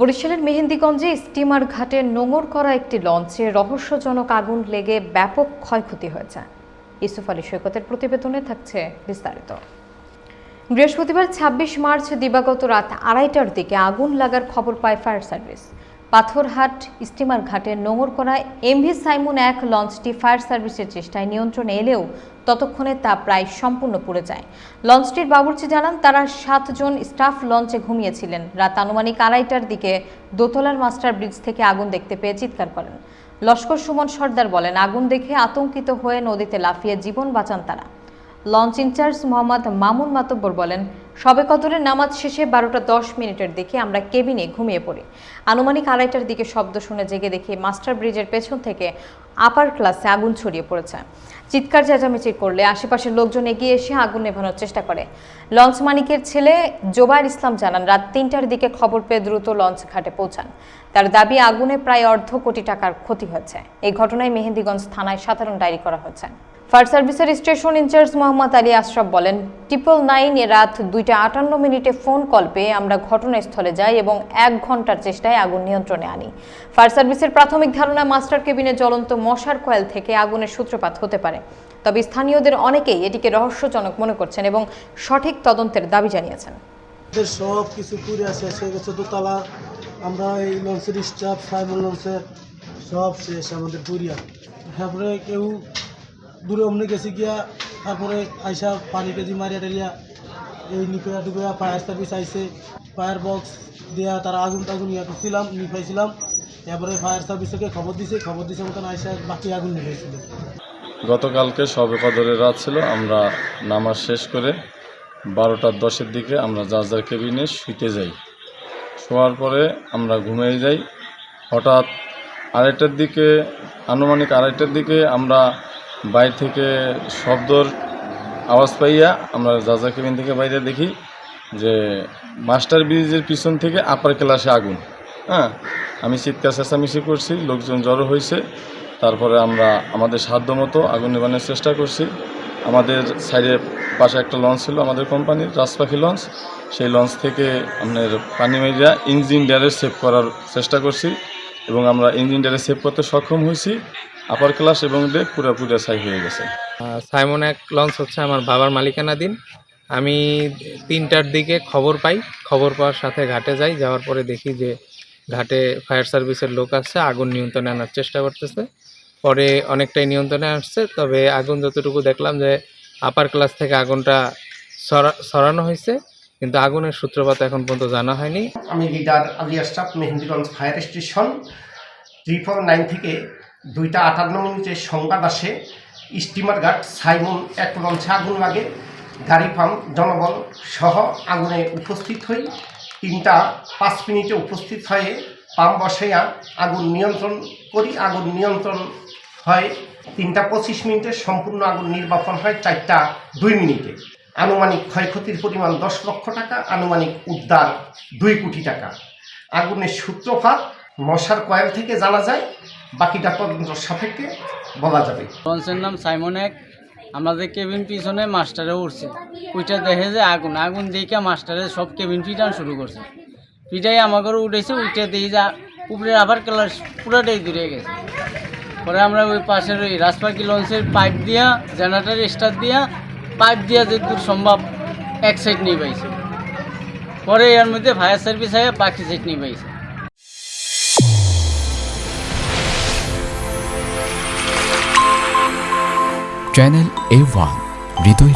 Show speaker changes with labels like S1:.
S1: বরিশালের মেহেন্দিগঞ্জে স্টিমার ঘাটে নোঙর করা একটি লঞ্চে রহস্যজনক আগুন লেগে ব্যাপক ক্ষয়ক্ষতি হয়েছে। ইসুফ আলী সৈকতের প্রতিবেদনে থাকছে বিস্তারিত। বৃহস্পতিবার ২৬ মার্চ দিবাগত রাত আড়াইটার দিকে আগুন লাগার খবর পায় ফায়ার সার্ভিস। পাথরহাট স্টিমার ঘাটে নোঙর করা এমভি সাইমুন এক লঞ্চটি ফায়ার সার্ভিসের চেষ্টায় নিয়ন্ত্রণে এলেও ততক্ষণে তা প্রায় সম্পূর্ণ পুড়ে যায়। লঞ্চটির বাবুর্চি জানান, তারা সাতজন স্টাফ লঞ্চে ঘুমিয়েছিলেন। রাত আনুমানিক আড়াইটার দিকে দোতলার মাস্টার ব্রিজ থেকে আগুন দেখতে পেয়ে চিৎকার করেন। লস্কর সুমন সর্দার বলেন, আগুন দেখে আতঙ্কিত হয়ে নদীতে লাফিয়ে জীবন বাঁচান তারা। Launch in charge Mohammad Mamun Matbar বলেন, সবে কদরের নামাজ শেষে বারোটা দশ মিনিটের দিকে আমরা কেবিনে ঘুমিয়ে পড়ি। আনুমানিক আড়াইটার দিকে শব্দ শুনে জেগে দেখি মাস্টার ব্রিজের পেছন থেকে আপার ক্লাসে আগুন ছড়িয়ে পড়েছে। চিৎকার চেঁচামেচি করলে আশেপাশের লোকজন এগিয়ে এসে আগুন নেভানোর চেষ্টা করে। লঞ্চ মানিকের ছেলে জোবায়ের ইসলাম জানান, রাত তিনটার দিকে খবর পেয়ে দ্রুত লঞ্চ ঘাটে পৌঁছান। তার দাবি, আগুনে প্রায় অর্ধ কোটি টাকার ক্ষতি হয়েছে। এই ঘটনায় মেহেন্দিগঞ্জ থানায় সাধারণ ডায়েরি করা হয়েছে। ফায়ার সার্ভিসের station in charge Mohammad Ali Ashraf বলেন ট্রিপল নাইন রাত দুইটা আটান্ন মিনিটে ফোন কল পেয়ে আমরা ঘটনাস্থলে যাই এবং এক ঘণ্টার চেষ্টায় আগুন নিয়ন্ত্রণে আনি। ফায়ার সার্ভিসের প্রাথমিক ধারণা, মাস্টার কেবিনে জ্বলন্ত মশার কয়েল থেকে আগুনের সূত্রপাত হতে পারে। তবে স্থানীয়দের অনেকেই এটিকে রহস্যজনক মনে করছেন এবং সঠিক তদন্তের দাবি জানিয়েছেন।
S2: সব কিছু পুরে শেষ হয়ে গেছে দোতলা। আমরা এই লঞ্চের স্টাফ সাইমন লঞ্চের সব শেষ, আমাদের পুরিয়া তারপরে কেউ দূরে অমনি গেছে গিয়া, তারপরে আইসা পানি কেজি মারিয়া টারিয়া এই নিপেয়া টুপেয়া ফায়ার সার্ভিস আইসে ফায়ার বক্স দিয়া তারা আগুন টাগুন ইয়া করছিলাম নিপাইছিলাম। তারপরে ফায়ার সার্ভিস থেকে খবর দিছে খবর দিছে মতন আইসা বাকি আগুন নিভাইছিল
S3: গতকালকে সবে কদরের রাত ছিল, আমরা নামাজ শেষ করে বারোটার দশের দিকে আমরা যার যার কেবিনে শুইতে যাই। শোয়ার পরে আমরা ঘুমিয়ে যাই। হঠাৎ আড়াইটার দিকে, আনুমানিক আড়াইটার দিকে আমরা বাইরে থেকে শব্দর আওয়াজ পাইয়া আমরা যার কেবিন থেকে বাইরে দেখি যে মাস্টার ব্রিজের পিছন থেকে আপার ক্লাসে আগুন। হ্যাঁ আমি চিৎকার চেঁচামেচি করছি, লোকজন জড়ো হয়েছে তারপরে আমরা আমাদের সাধ্য মতো আগুন নিবানোর চেষ্টা করছি। আমাদের সাইডে পাশে একটা লঞ্চ ছিল আমাদের কোম্পানির রাজপাখি লঞ্চ। সেই লঞ্চ থেকে আপনার পানি মেরিয়া ইঞ্জিন ডারে সেভ করার চেষ্টা করছি এবং আমরা ইঞ্জিন ডারে সেভ করতে সক্ষম হয়েছি আপার ক্লাস এবং ডেক পুরোপুরি সাই হয়ে গেছে।
S4: সাইমন এক লঞ্চ হচ্ছে আমার বাবার মালিকানাধীন আমি তিনটার দিকে খবর পাই খবর পাওয়ার সাথে ঘাটে যাই যাওয়ার পরে দেখি যে ঘাটে ফায়ার সার্ভিসের লোক আসছে আগুন নিয়ন্ত্রণে আনার চেষ্টা করতেছে। পরে অনেকটাই নিয়ন্ত্রণে আসছে তবে আগুন যতটুকু দেখলাম যে আপার ক্লাস থেকে আগুনটা সরা সরানো হয়েছে কিন্তু আগুনের সূত্রপাত এখন পর্যন্ত জানা হয়নি।
S5: আমি leader Ali Ashraf Mehendiganj fire station triple nine থেকে দুইটা আটান্ন মিনিটের সংবাদ আসে। স্টিমার ঘাট সাইমন এক লঞ্চে আগুন লাগে। গাড়ি পাম্প জনবল সহ আগুনে উপস্থিত হই। তিনটা পাঁচ মিনিটে উপস্থিত হয়ে পাম্প বসাইয়া আগুন নিয়ন্ত্রণ করি। আগুন নিয়ন্ত্রণ হয় তিনটা পঁচিশ মিনিটে। সম্পূর্ণ আগুন নির্বাপন হয় চারটা দুই মিনিটে। আনুমানিক ক্ষয়ক্ষতির পরিমাণ দশ লক্ষ টাকা, আনুমানিক উদ্ধার দুই কোটি টাকা। আগুনের সূত্রপাত মশার কয়েল থেকে জানা যায় বাকিটা তদন্ত সাপেক্ষে বলা যাবে।
S6: লঞ্চের নাম সাইমন এক। আমাদের কেবিন পিছনে মাস্টারে উঠছে, ওইটা দেখে যে আগুন আগুন দেখে মাস্টারে সব কেবিন পিটানো শুরু করছে। পিটাই আমাকে উঠেছে, উঠে দিয়ে যা উপরে আবার ক্লাস পুরোটাই দূরে গেছে। পরে আমরা ওই পাশের ওই রাজপাকি লঞ্চের পাইপ দিয়া, জেনারেটার স্টার দিয়া, পাইপ দিয়া যে দূর সম্ভব এক সাইড নিয়ে পাইছে পরে এর মধ্যে ফায়ার সার্ভিস হয়ে বাকি সাইড নিয়ে পাইছে
S7: चैनल ए वन हृदय